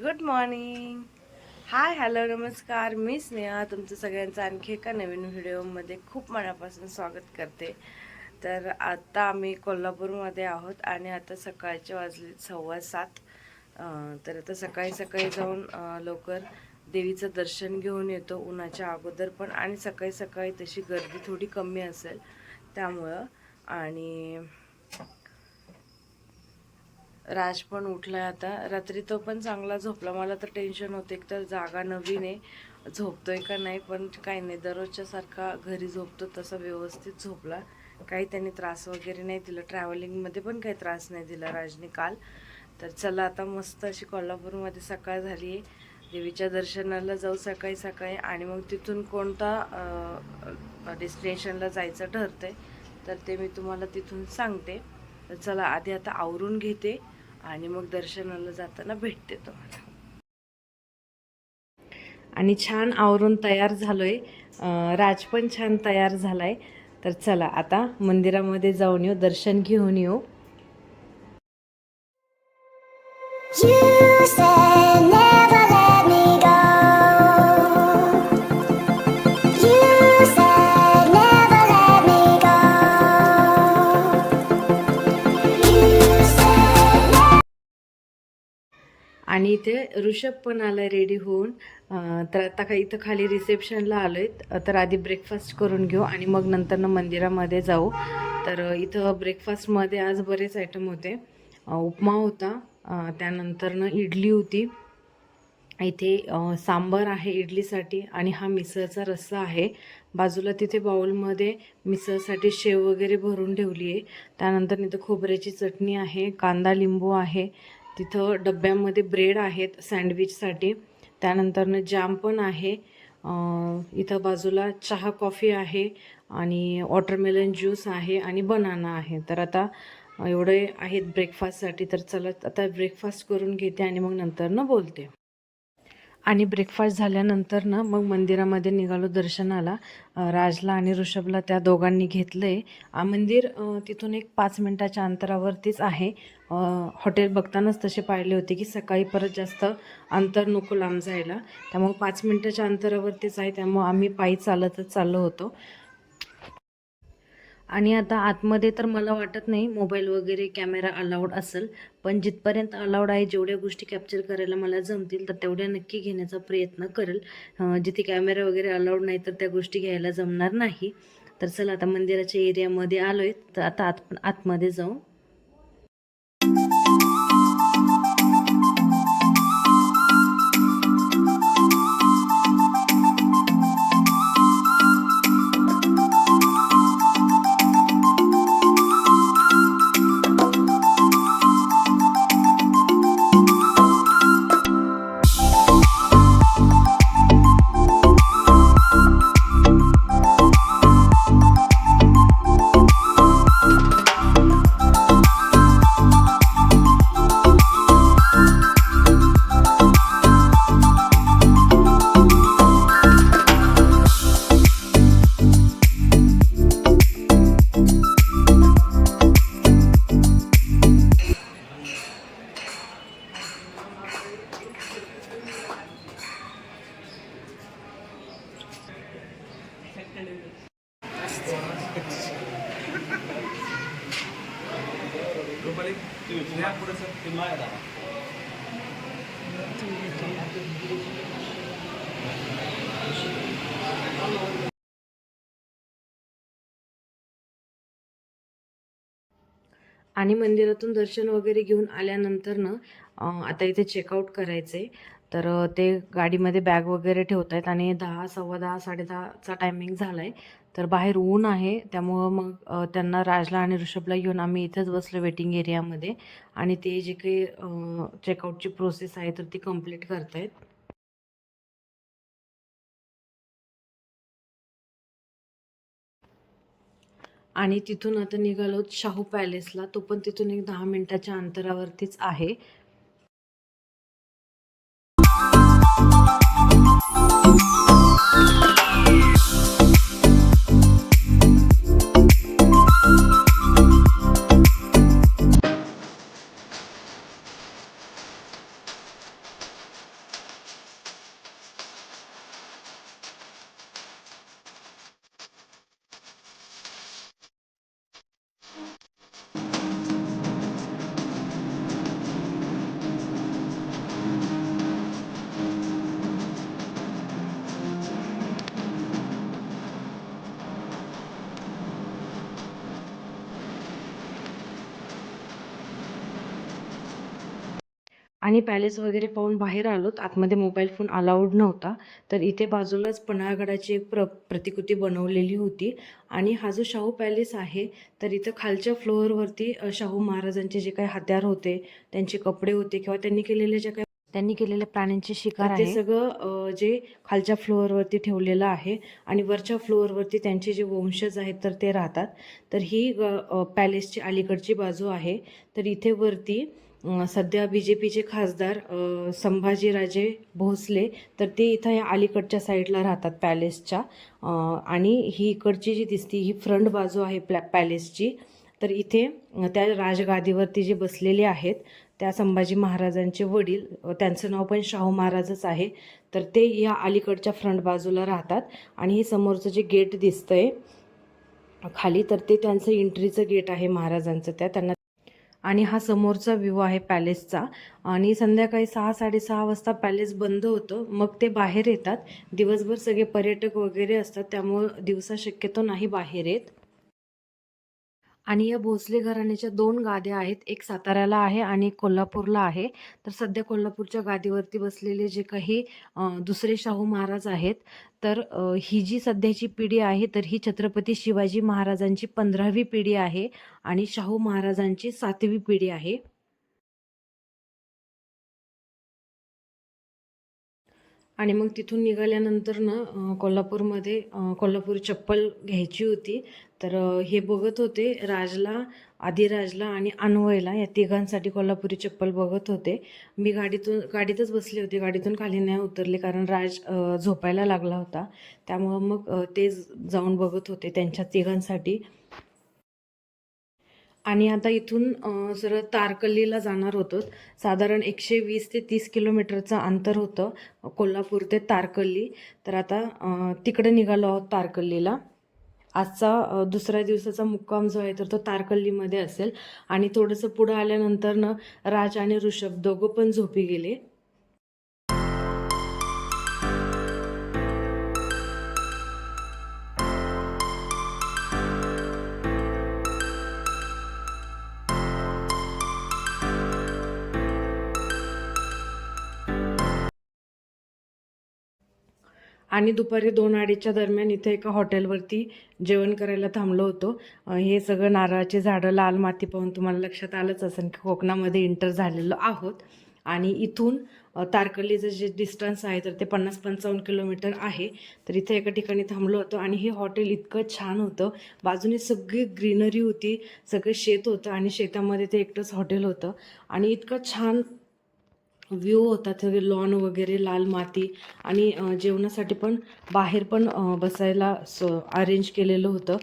Good morning hi hello नमस्कार. मी स्नेहा. तुमचं सगळ्यांचं आणखी एका नवीन व्हिडिओमध्ये खूप मनापासून स्वागत करते. तर आता आम्ही कोल्हापूरमध्ये आहोत आणि आता सकाळचे वाजले सव्वा सात. तर आता सकाळी सकाळी जाऊन लवकर देवीचं दर्शन घेऊन येतो उन्हाच्या अगोदर पण. आणि सकाळी सकाळी तशी गर्दी थोडी कमी असेल त्यामुळं. आणि राज पण उठला आहे आता. रात्री तो पण चांगला झोपला. मला तर टेन्शन होते. एक तर जागा नवीन आहे. झोपतोय का नाही? पण काही नाही. दररोजच्या सारखा घरी झोपतो. तसा व्यवस्थित झोपला. काही त्यांनी त्रास वगैरे नाही दिला. ट्रॅव्हलिंगमध्ये पण काही त्रास नाही दिला राजने काल. तर चला आता मस्त अशी कोल्हापूरमध्ये सकाळ झाली आहे. देवीच्या दर्शनाला जाऊ सकाळी सकाळी. आणि मग तिथून कोणता डेस्टिनेशनला जायचं ठरतंय तर ते मी तुम्हाला तिथून सांगते. तर चला आधी आता आवरून घेते. आणि मग दर्शनाला जाताना भेटते तुम्हाला. आणि छान आवरून तयार झालोय. अं, राज पण छान तयार झालाय. तर चला आता मंदिरामध्ये जाऊन येऊ दर्शन घेऊन येऊ. You said आणि इथे ऋषभ पण आला रेडी होऊन. तर आता काही इथं खाली रिसेप्शनला आलोय. तर आधी ब्रेकफास्ट करून घेऊ आणि मग नंतरनं मंदिरामध्ये जाऊ. तर इथं ब्रेकफास्टमध्ये आज बरेच आयटम होते. उपमा होता. त्यानंतरनं त्यानंतर इडली होती. इथे सांबर सांबार आहे इडलीसाठी आणि हा मिसळचा रस्सा आहे. बाजूला तिथे बाउलमध्ये मिसळसाठी शेव वगैरे भरून ठेवली आहे त्यानंतर इथं खोबऱ्याची चटणी आहे कांदा लिंबू आहे. तिथं डब्यामध्ये ब्रेड आहेत सँडविचसाठी. त्यानंतरनं जाम पण आहे. इथं बाजूला चहा कॉफी आहे आणि वॉटरमेलन ज्यूस आहे आणि बनाना आहे. तर आता एवढे आहेत ब्रेकफास्टसाठी तर चला आता ब्रेकफास्ट करून घेते आणि मग नंतर न बोलते. आणि ब्रेकफास्ट झाल्यानंतर ना मग मंदिरामध्ये निघालो दर्शनाला. राजला आणि ऋषभला त्या दोघांनी घेतलं आहे मंदिर तिथून एक पाच मिनटाच्या अंतरावरतीच आहे. हॉटेल बघतानाच तसे पाहिले होते की सकाळी परत जास्त अंतर नको लांब जायला. त्यामुळे पाच मिनटाच्या अंतरावरतीच आहे. त्यामुळे आम्ही पायी चालतच चाललो होतो. आणि आता आतमध्ये तर मला वाटत नाही मोबाईल वगैरे कॅमेरा अलाउड असेल पण जिथपर्यंत अलाउड आहे जेवढ्या गोष्टी कॅप्चर करायला मला जमतील तर तेवढ्या नक्की घेण्याचा प्रयत्न करेल. जिथे कॅमेरा वगैरे अलाउड नाही तर त्या गोष्टी घ्यायला जमणार नाही. तर चला आता मंदिराच्या एरियामध्ये आलो आहे तर आता आत आतमध्ये जाऊ. आणि मंदिरातून दर्शन वगैरे घेऊन आल्यानंतर ना आता इथे चेकआउट करायचं आहे तर ते गाडीमध्ये बॅग वगैरे ठेवत आहेत आणि दहा सव्वा दहा साडेदहाचा टायमिंग झाला आहे तर बाहेर ऊन आहे त्यामुळं मग त्यांना राजला आणि ऋषभला घेऊन आम्ही इथेच बसलो वेटिंग एरियामध्ये आणि ते जे काही चेकआउटची प्रोसेस आहे तर ती कंप्लीट करतायत. आणि तिथून आता निघालो शाहू पॅलेसला तो पण तिथून एक दहा मिनिटाच्या अंतरावरतीच आहे. Thank you. आणि पॅलेस वगैरे पाहून बाहेर आलोत. आतमध्ये मोबाईल फोन अलाउड नव्हता. तर इथे बाजूलाच पन्हाळगडाची एक प्र प्रतिकृती बनवलेली होती. आणि हा जो शाहू पॅलेस आहे तर इथं खालच्या फ्लोअरवरती शाहू महाराजांचे जे काही हत्यार होते त्यांचे कपडे होते किंवा त्यांनी केलेले जे काही त्यांनी केलेल्या प्राण्यांची शिकार ते सगळं जे खालच्या फ्लोअरवरती ठेवलेलं आहे आणि वरच्या फ्लोअरवरती त्यांचे जे वंशज आहेत तर ते राहतात. तर ही पॅलेसची अलीकडची बाजू आहे. तर इथे वरती सध्या बी जे पीचे खासदार संभाजीराजे भोसले तर ते इथं या अलीकडच्या साईडला राहतात पॅलेसच्या. आणि ही इकडची जी दिसती ही फ्रंट बाजू आहे प्लॅ पॅलेसची तर इथे त्या राजगादीवरती जे बसलेले आहेत त्या संभाजी महाराजांचे वडील त्यांचं नाव पण शाहू महाराजच आहे तर ते या अलीकडच्या फ्रंट बाजूला राहतात. आणि हे समोरचं जे गेट दिसतंय खाली तर ते त्यांचं एंट्रीचं गेट आहे महाराजांचं त्या त्यांना आणि हा समोरचा व्ह्यू आहे पॅलेसचा. आणि संध्याकाळी सहा साडेसहा वाजता पॅलेस बंद होतं. मग ते बाहेर येतात. दिवसभर सगळे पर्यटक वगैरे असतात. त्यामुळं दिवसा शक्यतो नाही बाहेर येत. आणि या भोसले घराण्याच्या दोन गाद्या आहेत. एक साताऱ्याला आहे आणि एक कोल्हापूरला आहे. तर सध्या कोल्हापूरच्या गादीवरती बसलेले जे काही दुसरे शाहू महाराज आहेत तर ही जी सध्याची पिढी आहे तर ही छत्रपती शिवाजी महाराजांची पंधरावी पिढी आहे आणि शाहू महाराजांची सातवी पिढी आहे. आणि मग तिथून निघाल्यानंतर ना कोल्हापूरमध्ये कोल्हापूर चप्पल घ्यायची होती. तर हे बघत होते राजला आदिराजला आणि अन्वयला या तिघांसाठी कोल्हापुरी चप्पल बघत होते. मी गाडीतून गाडीतच बसली होती. गाडीतून खाली नाही उतरले कारण राज झोपायला लागला होता. त्यामुळं मग ते जाऊन बघत होते त्यांच्या तिघांसाठी. आणि आता इथून सरळ तारकल्लीला जाणार होतो. साधारण एकशे वीस ते तीस किलोमीटरचं अंतर होतं कोल्हापूर ते तारकल्ली तर आता तिकडे निघालो आहोत तारकल्लीला आजचा दुसऱ्या दिवसाचा मुक्काम जो आहे तर तो तारकल्लीमध्ये असेल. आणि थोडंसं पुढं आल्यानंतर ना राज आणि ऋषभ दोघं पण झोपी गेले. आणि दुपारी दोन अडीचच्या दरम्यान इथे एका हॉटेलवरती जेवण करायला थांबलो होतो. हे सगळं नारळाची झाडं लाल माती पाहून तुम्हाला लक्षात आलंच असेल की कोकणामध्ये इंटर झालेलो आहोत. आणि इथून तारकर्लीचं जे डिस्टन्स आहे तर ते पन्नास पंचावन्न किलोमीटर आहे. तर इथे एका ठिकाणी थांबलो होतो आणि हे हॉटेल इतकं छान होतं. बाजूने सगळी ग्रीनरी होती सगळं शेत होतं आणि शेतामध्ये ते एकटंच हॉटेल होतं. आणि इतकं छान व्ह्यू होता तिथे लॉन वगैरे लाल माती आणि जेवणासाठी पण बाहेर पण बसायला स अरेंज केलेलं होतं.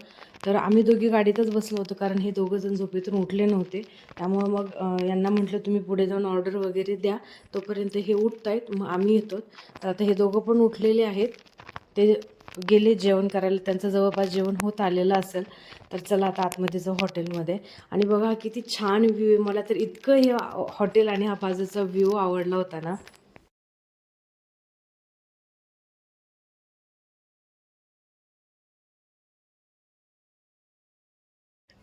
तर आम्ही दोघी गाडीतच बसलो होतो कारण हे दोघं जण झोपेतून उठले नव्हते. त्यामुळं मग यांना म्हटलं तुम्ही पुढे जाऊन ऑर्डर वगैरे द्या. तोपर्यंत हे उठत आहेत मग आम्ही येतो तर आता हे दोघं पण उठलेले आहेत. ते गेले जेवण करायला त्यांचं जवळपास जेवण होत आलेलं असेल तर चला आता आतमध्ये जाऊ हॉटेलमध्ये. आणि बघा किती छान व्ह्यू आहे. मला तर इतकं हे हॉटेल आणि हा बाजूचा व्ह्यू आवडला होता ना.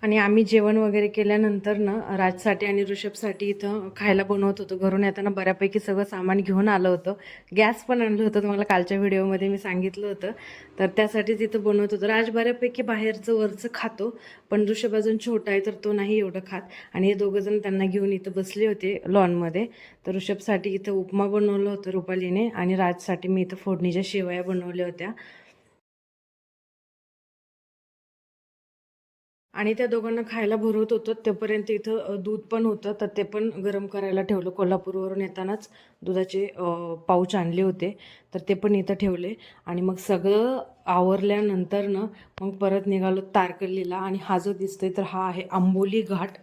आणि आम्ही जेवण वगैरे केल्यानंतर ना राजसाठी आणि ऋषभसाठी इथं खायला बनवत होतो. घरून येताना बऱ्यापैकी सगळं सामान घेऊन आलं होतं. गॅस पण आणलं होतं तुम्हाला कालच्या व्हिडिओमध्ये मी सांगितलं होतं. तर त्यासाठीच इथं बनवत होतं. राज बऱ्यापैकी बाहेरचं वरचं खातो पण ऋषभ अजून छोटा आहे तर तो नाही एवढं खात. आणि हे दोघंजण त्यांना घेऊन इथं बसले होते लॉनमध्ये. तर ऋषभसाठी इथं उपमा बनवलं होतं रुपालीने आणि राजसाठी मी इथं फोडणीच्या शेवया बनवल्या होत्या. आणि त्या दोघांना खायला भरवत होतं. तोपर्यंत इथं दूध पण होतं. तर ते पण गरम करायला ठेवलं. कोल्हापूरवरून येतानाच दुधाचे पाऊच आणले होते. तर ते पण इथं ठेवले. आणि मग सगळं आवरल्यानंतर मग परत निघालो तारकर्लीला. आणि हा जो दिसतोय तर हा आहे आंबोली घाट.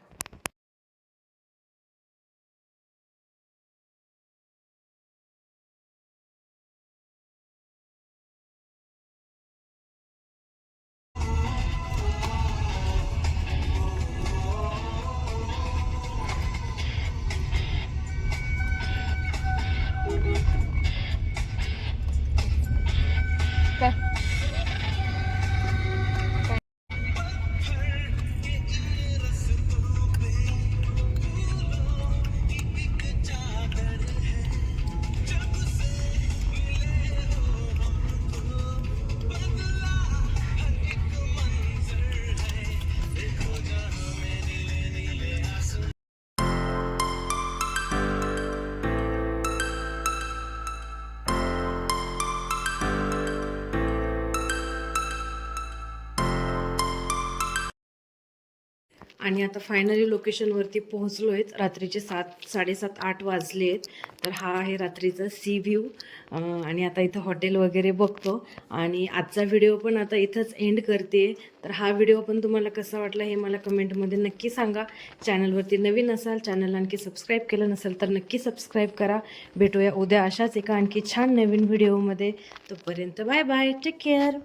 आणि आता फायनली लोकेशनवरती पोहोचलो आहेत रात्रीचे सात साडेसात आठ वाजले आहेत तर हा आहे रात्रीचा सी व्ह्यू आणि आता इथं हॉटेल वगैरे बघतो. आणि आजचा व्हिडिओ पण आता इथंच एंड करते. तर हा व्हिडिओ पण तुम्हाला कसा वाटला हे मला कमेंटमध्ये नक्की सांगा. चॅनलवरती नवीन असाल चॅनल आणखी सबस्क्राईब केलं नसेल तर नक्की सबस्क्राईब करा. भेटूया उद्या अशाच एका आणखी छान नवीन व्हिडिओमध्ये तोपर्यंत बाय बाय टेक केअर